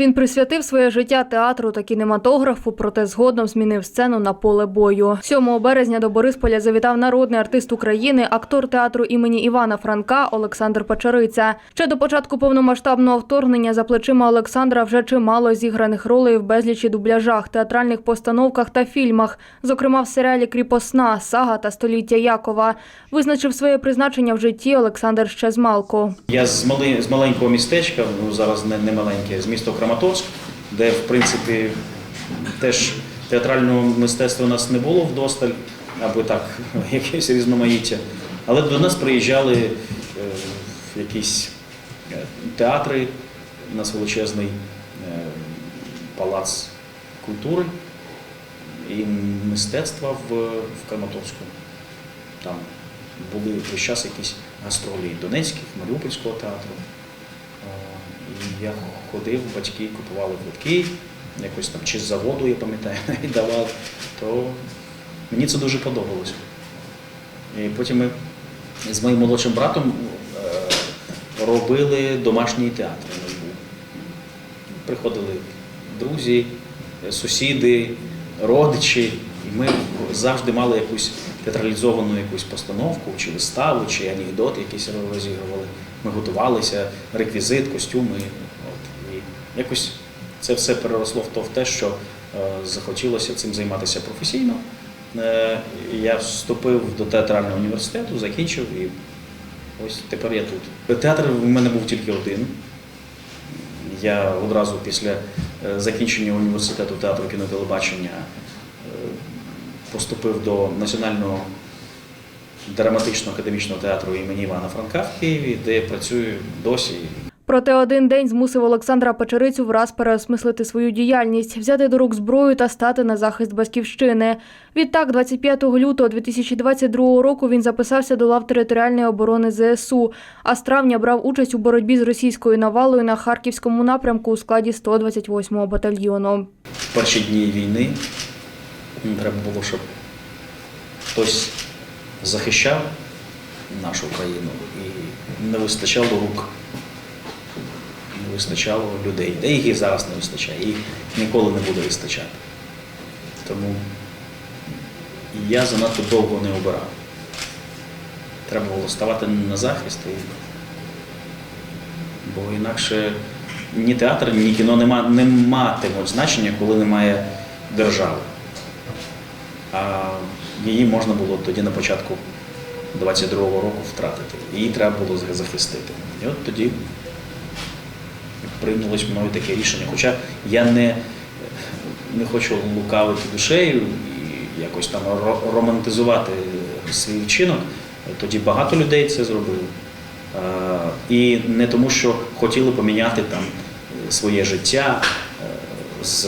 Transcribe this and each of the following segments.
Він присвятив своє життя театру та кінематографу, проте згодом змінив сцену на поле бою. 7 березня до Борисполя завітав народний артист України, актор театру імені Івана Франка Олександр Печериця. Ще до початку повномасштабного вторгнення за плечима Олександра вже чимало зіграних ролей в безлічі дубляжах, театральних постановках та фільмах, зокрема в серіалі Кріпосна, Сага та Століття Якова. Визначив своє призначення в житті Олександр ще з малку. Я з, маленького містечка, ну зараз не, маленьке, з міста Краматорськ, де в принципі теж театрального мистецтва у нас не було вдосталь, або так, якесь різноманіття. Але до нас приїжджали е, якісь е, театри, у нас величезний е, палац культури і мистецтва в, в Краматорську. Там були весь час якісь гастролі Донецьких, Маріупольського театру. Я ходив, батьки купували квитки, якось там чи з заводу, я пам'ятаю, навіть давали, то мені це дуже подобалося. І потім ми з моїм молодшим братом е, робили домашній театр. Приходили друзі, сусіди, родичі, і ми завжди мали якусь театралізовану якусь постановку, чи виставу, чи анекдот якийсь розігрували. Ми готувалися, реквізит, костюми. От. І якось це все переросло в те, що е, захотілося цим займатися професійно. Е, я вступив до театрального університету, закінчив і ось тепер я тут. Театр в мене був тільки один. Я одразу після е, закінчення університету театру кіно і телебачення е, поступив до Національного драматичного академічного театру імені Івана Франка в Києві, де я працюю досі. Проте один день змусив Олександра Печерицю враз переосмислити свою діяльність, взяти до рук зброю та стати на захист батьківщини. Відтак, 25 лютого 2022 року він записався до лав територіальної оборони ЗСУ, а з травня брав участь у боротьбі з російською навалою на харківському напрямку у складі 128-го батальйону. В перші дні війни треба було, щоб хтось захищав нашу країну і не вистачало рук, не вистачало людей. Де їх і зараз не вистачає, їх ніколи не буде вистачати. Тому я занадто довго не обирав. Треба було ставати на захист, бо інакше ні театр, ні кіно нема, не матимуть значення, коли немає держави. А її можна було тоді на початку 22-го року втратити. Її треба було захистити. І от тоді прийнялось мною таке рішення. Хоча я не, не хочу лукавити душею і якось там ро- романтизувати свій вчинок. Тоді багато людей це зробили. І не тому, що хотіли поміняти там своє життя е, з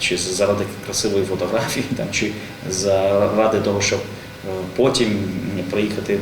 чи заради красивої фотографії, там, чи заради того, щоб е, потім приїхати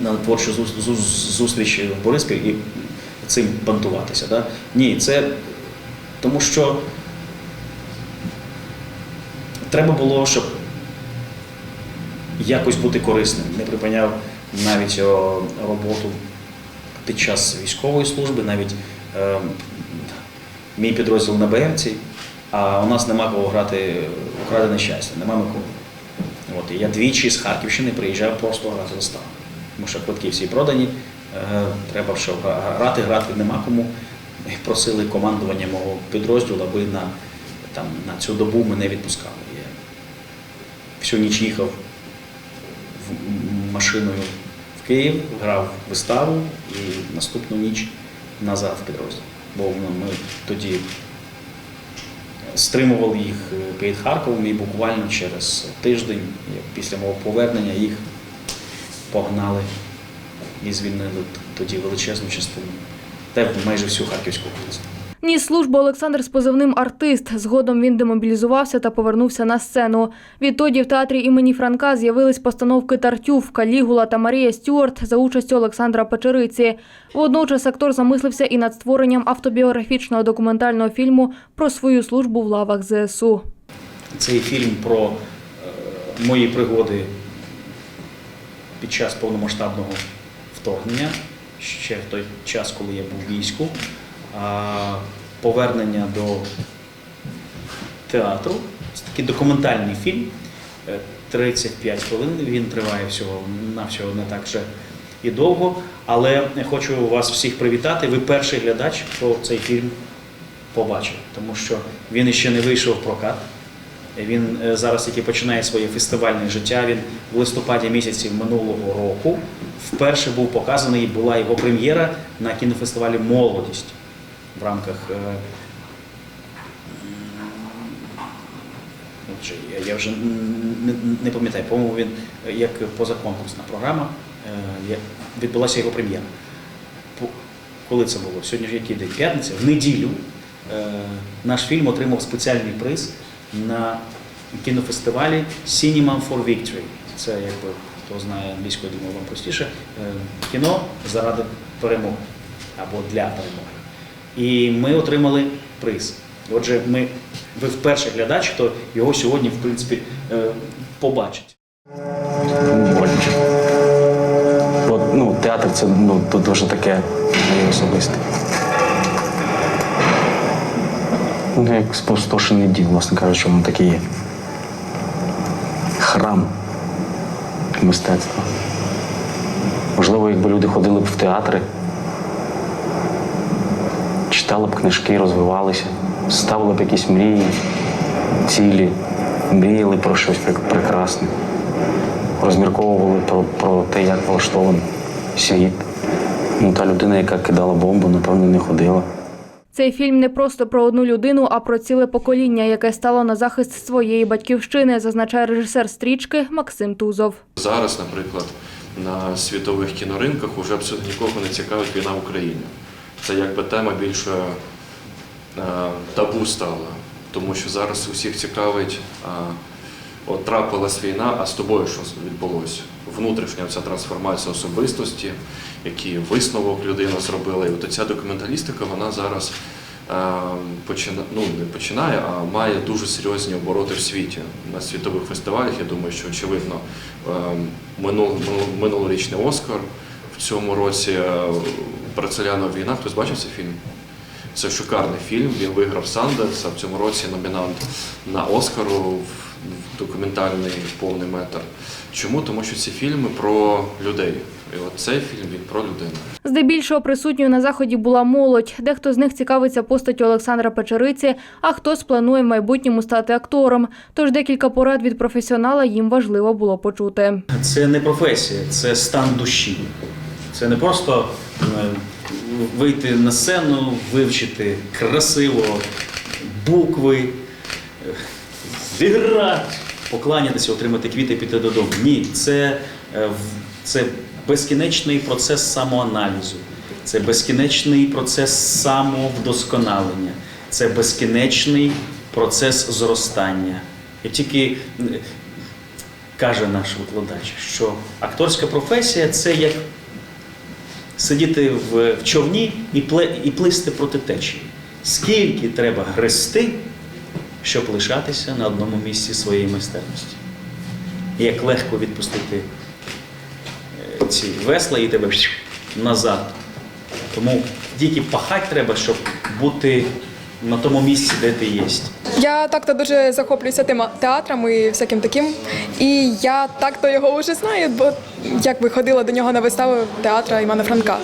на творчу зу- зу- зустріч в Бориспіль і цим бантуватися. Да? Ні, це тому що треба було, щоб якось бути корисним. Не припиняв навіть роботу під час військової служби, навіть е, мій підрозділ на БМці, а у нас нема кого грати украдене щастя, нема Миколи. От, я двічі з Харківщини приїжджав просто грати виставу. Тому що квитки всі продані, е, треба що грати, грати нема кому. І просили командування мого підрозділу, аби на, там, на цю добу мене відпускали. Я всю ніч їхав машиною в Київ, грав виставу і наступну ніч назад в підрозділ. Бо ну, ми тоді стримували їх е, під Харковом і буквально через тиждень після мого повернення їх погнали і звільнили тоді величезну частину, та майже всю Харківську область. Ніс службу Олександр з позивним артист. Згодом він демобілізувався та повернувся на сцену. Відтоді в театрі імені Франка з'явились постановки Тартюф, Калігула та Марія Стюарт за участю Олександра Печериці. Водночас актор замислився і над створенням автобіографічного документального фільму про свою службу в лавах ЗСУ. Цей фільм про е, мої пригоди під час повномасштабного вторгнення, ще в той час, коли я був війську. Повернення до театру. Це такий документальний фільм. Е, 35 хвилин. Він триває всього навсього не так вже і довго. Але хочу вас всіх привітати. Ви перший глядач, хто цей фільм побачив, тому що він іще не вийшов в прокат. Він е, зараз тільки починає своє фестивальне життя. Він в листопаді місяці минулого року вперше був показаний, була його прем'єра на кінофестивалі Молодість в рамках. е, Отже, я, вже не, пам'ятаю, по-моєму, він як позаконкурсна програма, е, відбулася його прем'єра. Коли це було? Сьогодні ж який день? П'ятниця? В неділю е, наш фільм отримав спеціальний приз на кінофестивалі Cinema for Victory. Це якби хто знає англійською, думаю, вам простіше. Кіно заради перемоги або для перемоги. І ми отримали приз. Отже, ми, ви вперше глядач, хто його сьогодні, в принципі, е, побачить. От, ну, театр це ну, дуже таке особисте. Ну, як спустошений дім, власне кажучи, воно таке є. Храм мистецтва. Можливо, якби люди ходили б в театри, читали б книжки, розвивалися, ставили б якісь мрії, цілі, мріяли про щось прекрасне розмірковували про, про те, як влаштований світ. Ну, та людина, яка кидала бомбу, напевно, не ходила. Цей фільм не просто про одну людину, а про ціле покоління, яке стало на захист своєї батьківщини, зазначає режисер стрічки Максим Тузов. Зараз, наприклад, на світових кіноринках уже абсолютно нікого не цікавить війна в Україні. Це якби тема більше е, табу стала, тому що зараз усіх цікавить, е, от трапилась війна, а з тобою що відбулося? Внутрішня ця трансформація особистості, який висновок людина зробила. І от ця документалістика, вона зараз е, почина, ну, не починає, а має дуже серйозні обороти в світі. На світових фестивалях, я думаю, що очевидно минул, минул- минулорічний Оскар в цьому році е, війна. Хтось бачив цей фільм? Це шикарний фільм. Він виграв Сандерс, а в цьому році номінант на Оскару в в документальний повний метр. Чому? Тому що ці фільми про людей. І от цей фільм він про людину. Здебільшого присутньою на заході була молодь. Дехто з них цікавиться постаттю Олександра Печериці, а хтось планує в майбутньому стати актором. Тож декілька порад від професіонала їм важливо було почути. Це не професія, це стан душі. Це не просто е, вийти на сцену, вивчити красиво букви, е, зіграти, покланятися, отримати квіти і піти додому. Ні, це, е, це безкінечний процес самоаналізу, це безкінечний процес самовдосконалення, це безкінечний процес зростання. І тільки каже наш викладач, що акторська професія це як сидіти в, човні і, і плисти проти течії. Скільки треба грести, щоб лишатися на одному місці своєї майстерності? Як легко відпустити е, ці весла і тебе назад. Тому тільки пахати треба, щоб бути на тому місці, де ти є. Я так-то дуже захоплююся тема театром і всяким таким. І я так-то його вже знаю, бо якби ходила до нього на виставу театра Івана Франка.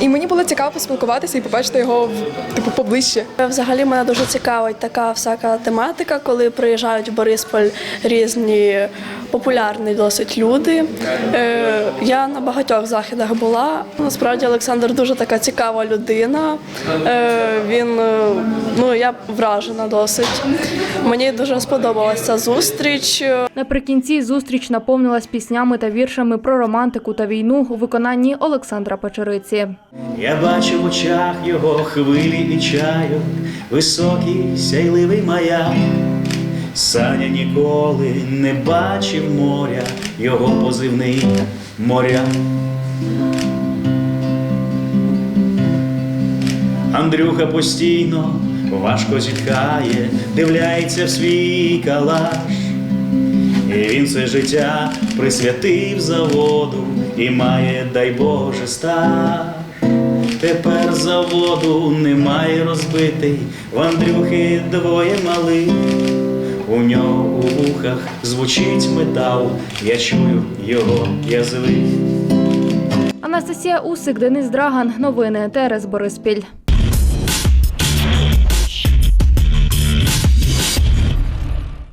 І мені було цікаво поспілкуватися і побачити його типу поближче. Взагалі мене дуже цікавить така всяка тематика, коли приїжджають в Борисполь різні популярні досить люди. Е, я на багатьох заходах була. Насправді Олександр дуже така цікава людина. Е, він е, ну я вражена досить. Мені дуже сподобалася зустріч. Наприкінці зустріч наповнилась піснями та віршами про романтику та війну у виконанні Олександра Печериці. Я бачу в очах його хвилі і чайок, високий сяйливий маяк. Саня ніколи не бачив моря, його позивний моря. Андрюха постійно важко зітхає, дивляється в свій калаш. І він все життя присвятив заводу і має, дай Боже, стаж. Тепер заводу немає розбитий, в Андрюхи двоє малих. У нього у вухах звучить метал, я чую його язвик. Анастасія Усик, Денис Драган. Новини ТРС Бориспіль.